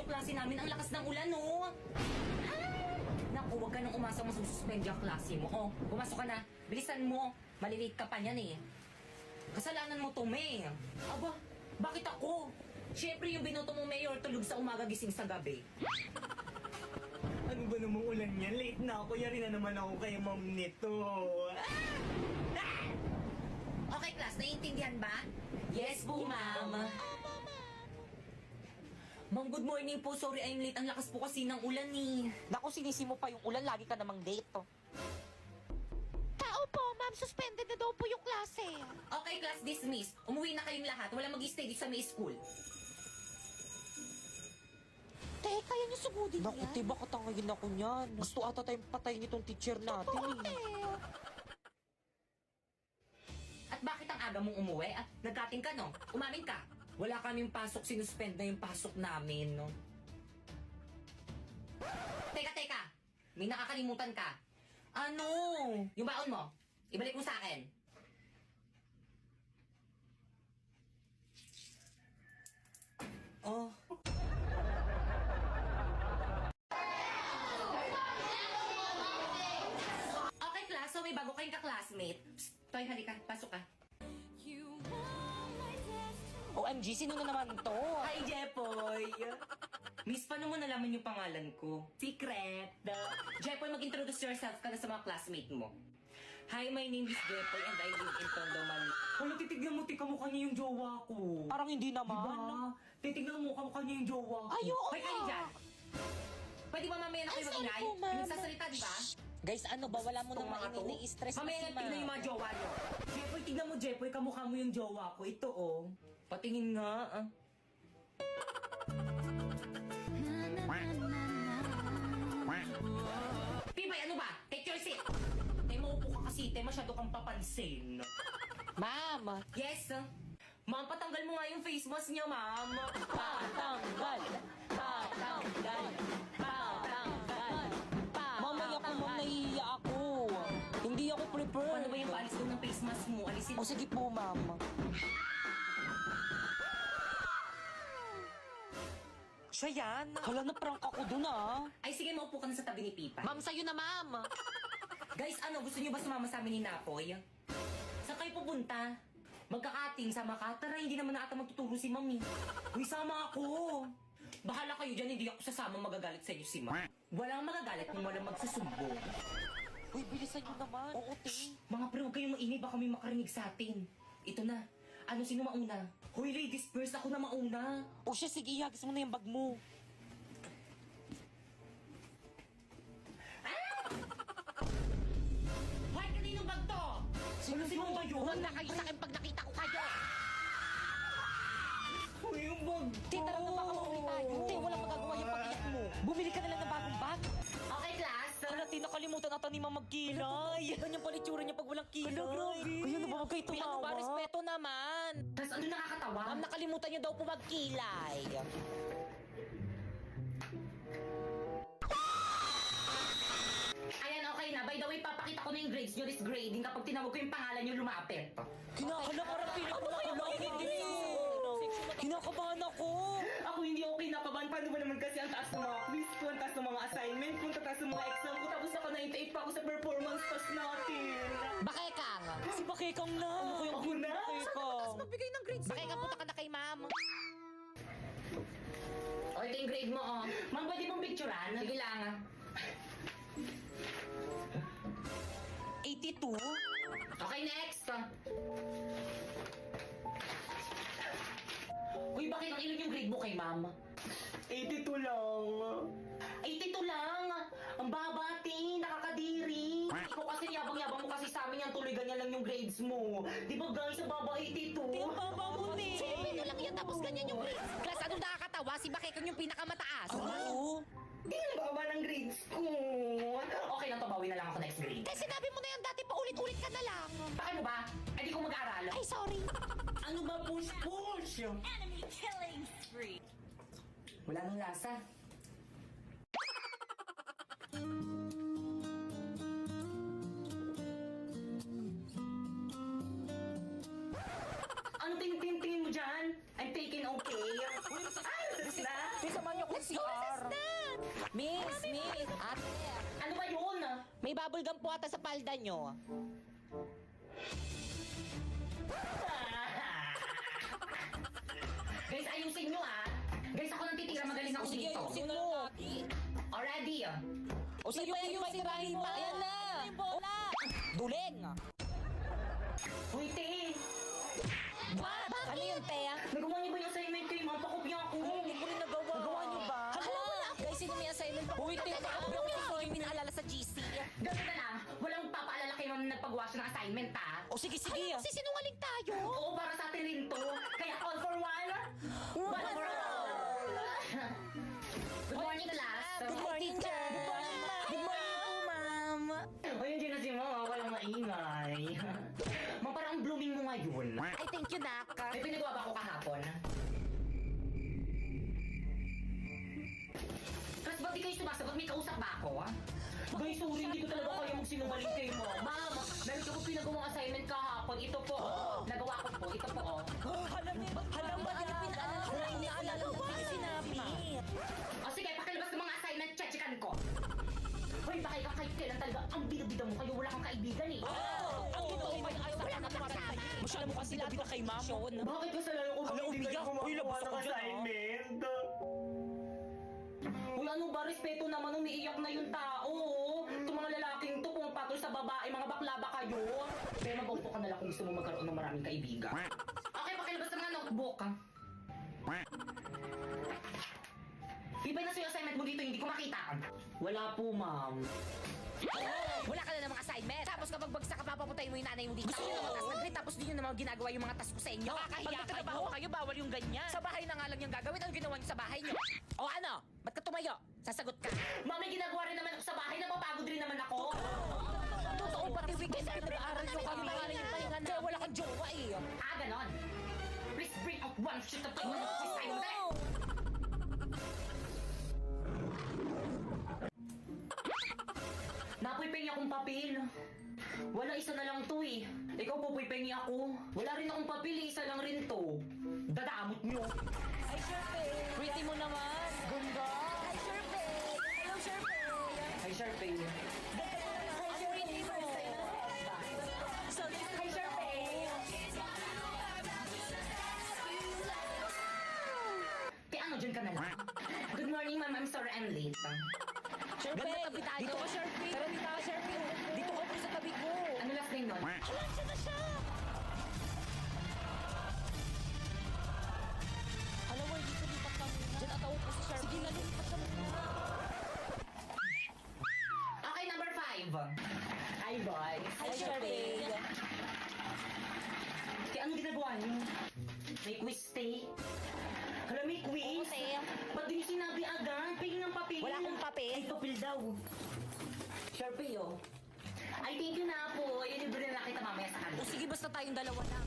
yung klase namin? Ang lakas ng ulan, no? Ah! Naku, huwag ka nang umasa mo suspend yung klase mo. Oh, pumasok ka na. Bilisan mo. Malilate ka pa niyan eh. Kasalanan mo to, May. Aba, bakit ako? Siyempre yung binoto mo, Mayor, tulog sa umaga gising sa gabi. Ano ba namang ulan yan? Late na ako. Yari na naman ako kay ma'am nito. Okay, class, naiintindihan ba? Yes po, ma'am. Ma'am, good morning po. Sorry, I'm late. Ang lakas po kasi ng ulan eh. Naku, sinisi mo pa yung ulan, lagi ka namang late. Oh. Tao po, ma'am. Suspended na daw po yung klase. Okay, class, dismiss. Umuwi na kayong lahat. Wala mag-stay dito sa may school. Teka, yan yung sugudin Naku, niya. tiba katangayin ako niyan. Gusto ata tayong patayin itong teacher natin eh. At bakit ang aga mong umuwi? At nagkating ka, no? Umamin ka. Wala kaming pasok, sinuspend na yung pasok namin, no? Teka, teka. May nakakalimutan ka. Ano? Yung baon mo. Ibalik mo sa akin. Oh, Okay, class. So may bago kayong ka-classmate. Psst, Toy, halika. Pasok ka. OMG, sino na naman to? Hi, Jepoy! Miss, paano mo nalaman yung pangalan ko? Secret! Jepoy, mag-introduce yourself ka na sa mga classmate mo. Hi, my name is Jepoy and I live in Tondo, Manila. Wala, titignan mo, tika mukha niya yung jowa ko. Parang hindi naman. Diba? Titignan mo, mukha niya yung jowa ko. Ay, oo Hoy, kayo nga. dyan! Pwede ba mamaya na kayo Ay, sorry mag-ingay? po, ma'am. Di ba? Guys, ano ba? Wala mo Itong mga to? mainini-stress Mamaya na tignan yung mga jowa niyo. Jepoy, tignan mo, Jepoy, kamukha mo yung jowa ko. Ito, oh. Patingin nga, ah. Pibay, ano ba? Take your seat. Tay, maupo ka kasi, tay, masyado kang papansin. Ma'am, Yes, ah. Ma'am, patanggal mo nga yung face mask niya, ma'am. patanggal, patanggal, patanggal, Mamaya po, ma'am, nahihiya ako. Hindi ako prepared. Ano ba yung paalis doon ng face mask mo? Alisin O sige po, ma'am. Siya yan. Hala, na-prank ako dun ah. Ay, sige, maupo ka na sa tabi ni Pipa. Ma'am, sa'yo na, ma'am. Guys, ano, gusto niyo ba sumama sa amin ni Napoy? Saan kayo pupunta? Magkakating, sama ka? Tara, hindi naman na ata magtuturo si Mami. Uy, sama ako. Bahala kayo dyan, hindi ako sasama magagalit sa inyo si Ma. Walang magagalit kung walang magsusumbong. Uy, bilisan nyo naman. Oo, te. Mga pre, huwag kayong maingay, baka may makarinig sa atin. Ito na. Ano, sino mauna? Hoy, ladies first, ako na mauna. O siya, sige, ihagis mo na yung bag mo. Hoy, kaninong bag to? Sino, sino ba yun? Huwag na kayo sa akin pag nakita ko kayo. Hoy, yung bag Te, tara na baka mauwi tayo. Te, walang magagawa yung pag-iyak mo. Bumili ka na lang ng bagong bag. Okay, class. Hala, te, nakalimutan ata ni Ma'am magkilay. Ganyan pala itsura niya pag walang kilay. Hala, grabe. Kaya na ba huwag kayo Uy, ano tumawa? ba? Respeto naman. Tapos ano nakakatawa? Ma'am, nakalimutan niyo daw po magkilay. Ayan, okay na. By the way, papakita ko na yung grades nyo. This grading kapag tinawag ko yung pangalan nyo, lumapit. Kinakala parang pilit mo na Kinakabahan ako. Ako hindi okay nakabahan. Paano ba naman kasi ang taas ng mga quiz ko, ang taas ng mga assignment ko, ang taas ng mga exam ko, tapos naka 98 pa ako sa performance test natin. Bakekang. Si Bakekang na. Ano ko yung Ako na? Bakekang? Magbigay ng grades. Bakekang, punta ka na kay ma'am. O, ito yung grade mo, oh. Ma'am, pwede mong picturean? Sige lang, ah. 82? Okay, next. Ma'am? 82 lang. 82 lang! Ang babati, nakakadiri. Ikaw kasi yabang-yabang mo kasi sa amin yan, tuloy ganyan lang yung grades mo. Di ba guys, ang baba 82? Ang baba mo, ni. Silipin lang yan tapos ganyan yung grades. Class, anong nakakatawa? Si Bakekang yung pinakamataas. Oo. Di ang baba ng grades ko. Okay lang to, bawi na lang ako next grade. Eh, sinabi mo na yan dati, paulit-ulit ka na lang. Bakit mo ba? Eh, di ko mag-aaral. Ay, sorry. Ano ba push-push? Enemy killing free. Wala nang lasa. Ang tingting-tingin mo dyan? I'm taking okay. Ay, sis na! May saman yung CR. Miss, miss, ate. Ano ba yun? Ah? May bubble gum po ata sa palda nyo. Ano ayusin nyo ah. Guys, ako nang titira. Magaling ako Sige, dito. ayusin natin. Already. O sige, ayusin sirahin mo. Ayan na. bola! Duling. Uy, te. What? Ano yun, Tea? Nagawa niyo ba yung assignment kayo? Mga pakopya ako. Hindi ko rin nagawa. Nagawa niyo ba? Hala, wala. Guys, sino may assignment pa? Uy, ano ako ba ako yung pinaalala sa GC. Ganun na lang. Walang papaalala kayo na nagpagawa siya ng assignment ah. O sige, sige. Hala, sinungaling tayo. Oo, para sa atin rin to. Kaya sumasagot? May kausap ba ako? Guys, sorry, hindi ko talaga kaya magsinungaling kayo mo. Ma'am, meron ko pinagawang assignment kahapon. Ito po, oh. Nagawa ko po. Ito po, oh. Hala, may hala, Ano yung pinaalala ko? Ano pinaalala ko? Ano sinabi? O sige, pakilabas ng mga assignment, chechikan ko. Hoy, baka ikaw kahit kailan talaga ang bida-bida mo kayo. Wala kang kaibigan eh. Ang totoo ba yung wala ka tumatay? Masyado mo kasi nabita kay ma'am. Bakit kasalanan ko? Hala, Bakit hindi umiyak. kayo Uy, labas ako dyan, assignment? Ano ba? Respeto naman, umiiyak na yung tao. oh. Itong mga lalaking to, pumapatol sa babae, mga bakla ba kayo? Kaya mag-auto ka na lang kung gusto mo magkaroon ng maraming kaibigan. Okay, pakilabas ng mga notebook. ah. Ibay na sa'yo assignment mo dito, hindi ko makita. Wala po, ma'am. Wala ka na namang assignment. Tapos kapag bagsak ka, papapuntayin mo yung nanay mo dito. Gusto nyo naman task ng grade, tapos di nyo naman ginagawa yung mga task ko sa inyo. Nakakahiya Pag nagtatrabaho kayo. kayo, bawal yung ganyan. Sa bahay na nga lang yung gagawin. Ano ginawa nyo sa bahay nyo? O ano? Tumayo? Sasagot ka. May ginagawa rin naman ako sa bahay, napapagod rin naman ako. Totoo ba? Weekend ka nag-aaral yung kami pahinga na. Kaya wala kang jowa eh. Ah, ganon. Please bring out one sheet of sign mo dali. Napoy pengi akong papel. Wala isa na lang to eh. Ikaw po pengi ako. Wala rin akong papel eh. Isa lang rin to. Dadamot nyo. Ay, Sharpay. Pretty mo naman. Ganda. Hi, Sharpay! Hello, Sharpay! Hi, Sharpay. Ang pretty mo. Hi, Sharpay. Kaya ano, dyan ka na lang. Good morning, ma'am. I'm sorry I'm late. Sharpay. Ganda tabi tayo. Dito ka, Sharpay. Tara, dito ka, Sharpay. Dito ka po sa tabi ko. Ano last name nun? Alam May quiz stay? Hala, may quiz? Te, Ba't di niyo sinabi agad? Pingin ng papel. wala akong papel. Ay, papel daw. Sharpie, oh. Ay, thank you na po. Yung na kita mamaya sa O kanila. sige, basta tayong dalawa lang.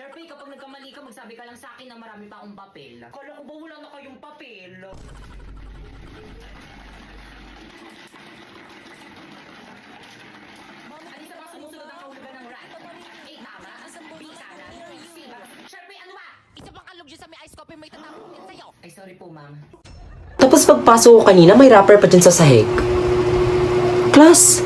Sharpie, kapag nagkamali ka, magsabi ka lang sa akin na marami pa akong papel. Kala ko ba wala na kayong papel? Ano sa mga sumusunod ang kahulugan ng rat? A, tama. B, kanan. C, ba? Sharpie, ano ba? Isa pang alog dyan sa may ice coffee may tatapon din sa'yo. Ay, sorry po, ma'am. Tapos pagpasok ko kanina, may rapper pa dyan sa sahig. Class,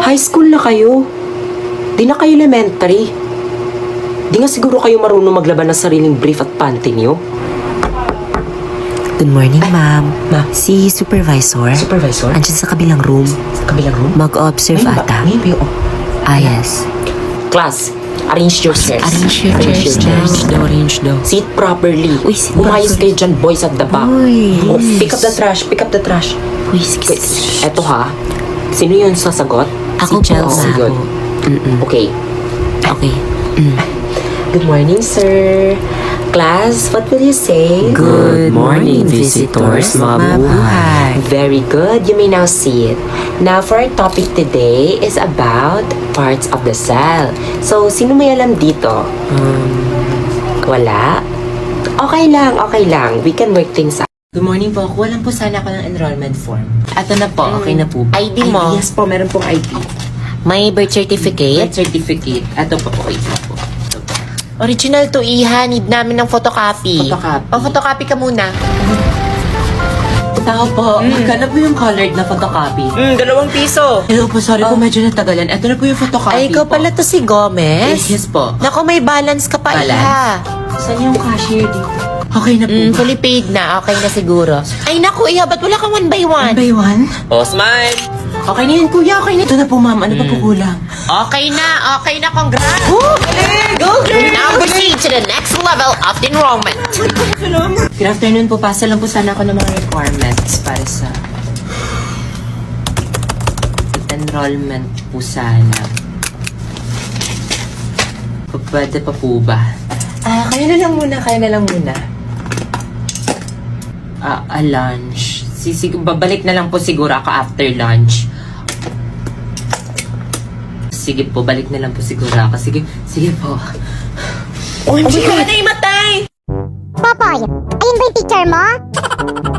high school na kayo. Di na kayo elementary. Di nga siguro kayo marunong maglaban ng sariling brief at panty niyo. Good morning, ma'am. Ma. Si supervisor. Supervisor? Andyan sa kabilang room. Sa kabilang room? Mag-observe Ngayon ba? ata. Ngayon ba yung- Ah, yes. Class, arrange your chairs. Arrange your chairs daw. Arrange daw. Sit properly. Uy, sit Umayos properly. kayo dyan, boys at the back. Uy. Oh, pick up the trash, pick up the trash. Uy, sige. Wait, eto ha. Sino yun sasagot? Ako si. Chelsea. Ako. Good. Mm-mm. Okay. Okay. Good morning, sir. Class, what will you say? Good morning, visitors. Mabuhay. Very good. You may now sit. Now, for our topic today is about parts of the cell. So, sino may alam dito? Wala? Okay lang, okay lang. We can work things out. Good morning po. Kuha lang po sana ako ng enrollment form. Ato na po. Okay na po. ID mo? Yes po. Meron pong ID. May birth certificate? Birth certificate. Ato po. Okay na po. Original to, Iha. Need namin ng photocopy. Photocopy. O, photocopy ka muna. tao po. Magkano po yung colored na photocopy? Hmm, dalawang piso. Hello po, sorry po medyo natagalan. Ito na po yung photocopy Ay, ikaw po. pala to si Gomez? Yes, yes po. Naku, may balance ka pa, Balance? iha. Saan yung cashier dito? Okay na po. Mm, fully paid na. Okay na siguro. Ay, naku, iha, ba't wala kang one by one? One by one? Oh, smile. Okay na yun, kuya. Okay na. Ito na po, ma'am. Ano pa po kulang? Okay na, okay na, congrats! Go, Now proceed to the next level of the enrollment. Good afternoon po. Pasa lang po sana ako ng mga requirements para sa enrollment po sana. Pwede pa po ba? Ah, kaya na lang muna, kaya na lang muna. Ah, a lunch. Sisig babalik na lang po siguro ako after lunch. Sige po, balik na lang po siguro ako. Sige, sige po. Oh, hindi ka na imatay! Popoy, ayun ba yung teacher mo?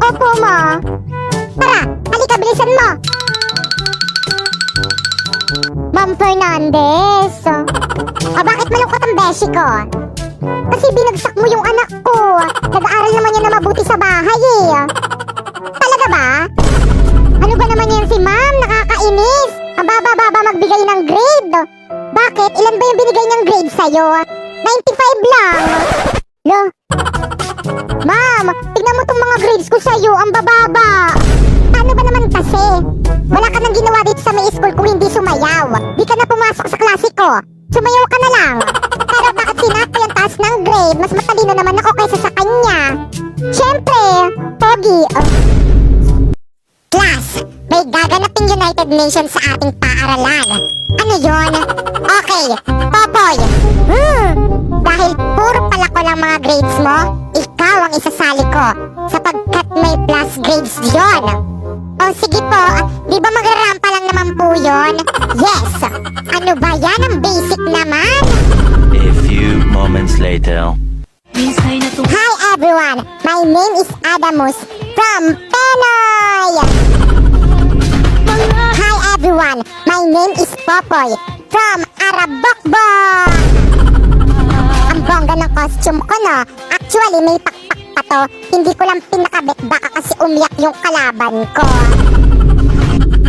Opo mo. Tara, halika, bilisan mo. Ma'am Fernandez. O bakit malungkot ang beshi ko? Kasi binagsak mo yung anak ko. Nag-aaral Bakit? Ilan ba yung binigay niyang grade sa'yo? 95 lang. Lo, Ma'am, tignan mo tong mga grades ko sa'yo, ang bababa. Paano ba naman kasi? Wala ka nang ginawa dito sa may school kung hindi sumayaw. Di ka na pumasok sa klase ko. Sumayaw ka na lang. Pero bakit sinapo yung taas ng grade? Mas matalino naman ako kaysa sa kanya. Siyempre, Pogi. Class, may gaganaping United Nations sa ating grades mo, ikaw ang isasali ko sapagkat may plus grades yon. O sige po, di ba magrarampa lang naman po yon? Yes! Ano ba yan? Ang basic naman! A few moments later. Hi everyone! My name is Adamus from Penoy! Hi everyone! My name is Popoy from Arabokbok! Ng costume ko no? Actually may pakpak pa to. Hindi ko lang pinakabit baka kasi umiyak yung kalaban ko.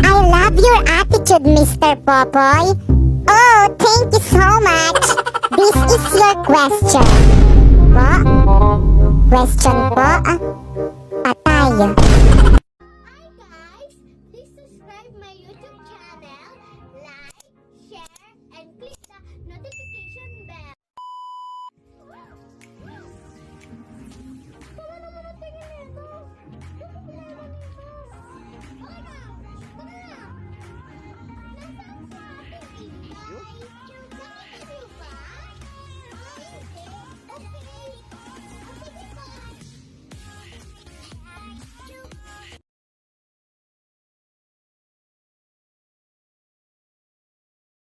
I love your attitude, Mr. Popoy. Oh, thank you so much. This is your question. Po? Question po? Ah, patay.